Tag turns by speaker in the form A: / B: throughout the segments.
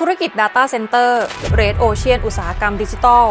A: ธุรกิจ Data Center Red Ocean อุตสาหกรรมดิจิทัล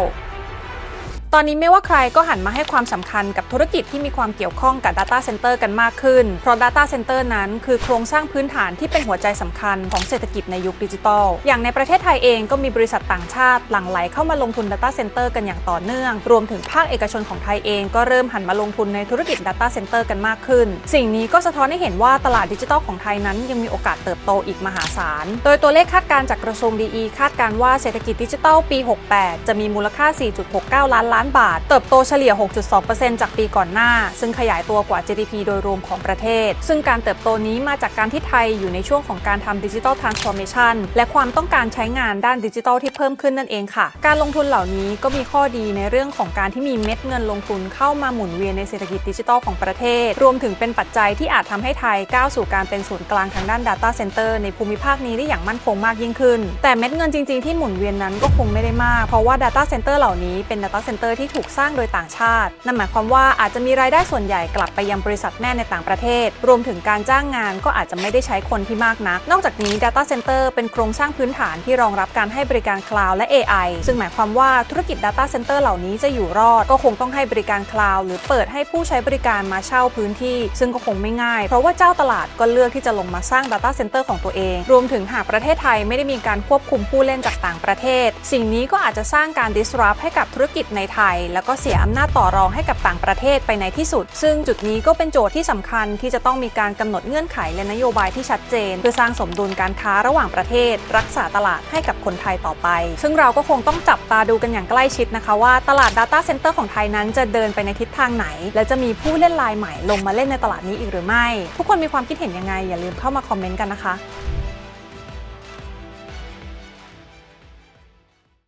A: ตอนนี้ไม่ว่าใครก็หันมาให้ความสำคัญกับธุรกิจที่มีความเกี่ยวข้องกับ Data Center กันมากขึ้น เพราะ Data Center นั้นคือโครงสร้างพื้นฐานที่เป็นหัวใจสำคัญของเศรษฐกิจในยุคดิจิทัล อย่างในประเทศไทยเองก็มีบริษัทต่างชาติหลั่งไหลเข้ามาลงทุน Data Center กันอย่างต่อเนื่อง รวมถึงภาคเอกชนของไทยเองก็เริ่มหันมาลงทุนในธุรกิจ Data Center กันมากขึ้น สิ่งนี้ก็สะท้อนให้เห็นว่าตลาดดิจิทัลของไทยนั้นยังมีโอกาสเติบโตอีกมหาศาล โดยตัวเลขคาดการณ์จากกระทรวงดีคาดการว่าเศรษฐกิจดิจิทัลปี 68 จะมีมูลค่า 4.69 ล้านล้านบาท เติบโตเฉลี่ย 6.2%จากปีก่อนหน้า ซึ่งขยายตัวกว่า GDP โดยรวมของประเทศ ซึ่งการเติบโตนี้มาจากการที่ไทยอยู่ในช่วงของการทำดิจิทัลทรานส์ฟอร์เมชันและความต้องการใช้งานด้านดิจิทัลที่เพิ่มขึ้นนั่นเองค่ะ การลงทุนเหล่านี้ก็มีข้อดีในเรื่องของการที่มีเม็ดเงินลงทุนเข้ามาหมุนเวียนในเศรษฐกิจดิจิทัลของประเทศ รวมถึงเป็นปัจจัยที่อาจทำให้ไทยก้าวสู่การเป็นศูนย์กลางทางด้าน Data Center ในภูมิภาคนี้ได้อย่างมั่นคงมากยิ่งขึ้น แต่เม็ดเงินจริงๆที่หมุนเวียนนั้นก็คงไม่ได้มาก เพราะว่า Data Center เหล่านี้เป็น Data Center ที่ถูกสร้างโดยต่างชาติ นั่นหมายความว่าอาจจะมีรายได้ส่วนใหญ่กลับไปยังบริษัทแม่ในต่างประเทศ รวมถึงการจ้างงานก็อาจจะไม่ได้ใช้คนที่มากนัก นอกจากนี้ Data Center เป็นโครงสร้างพื้นฐานที่รองรับการให้บริการคลาวด์และ AI ซึ่งหมายความว่าธุรกิจ Data Center เหล่านี้จะอยู่รอด ก็คงต้องให้บริการคลาวด์หรือเปิดให้ผู้ใช้บริการมาเช่าพื้นที่ ซึ่งก็คงไม่ง่าย เพราะว่าเจ้าตลาดก็เลือกที่จะลงมาสร้าง Data Center ของตัวเอง รวมถึงหากประเทศไทยไม่ได้มีการควบคุมผู้เล่นจากต่างประเทศ สิ่งนี้ก็อาจจะสร้างการ disrupt ให้กับธุรกิจในไทยแล้วก็เสียอำนาจต่อรองให้กับต่างประเทศไปในที่สุด ซึ่งจุดนี้ก็เป็นโจทย์ที่สำคัญที่จะต้องมีการกำหนดเงื่อนไขและนโยบายที่ชัดเจน เพื่อสร้างสมดุลการค้าระหว่างประเทศ รักษาตลาดให้กับคนไทยต่อไป ซึ่งเราก็คงต้องจับตาดูกันอย่างใกล้ชิดนะคะว่าตลาด Data Center ของไทยนั้นจะเดินไปในทิศทางไหน และจะมีผู้เล่นรายใหม่ลงมาเล่นในตลาดนี้อีกหรือไม่ ทุกคนมีความคิดเห็นยังไงอย่าลืมเข้ามาคอมเมนต์กันนะคะ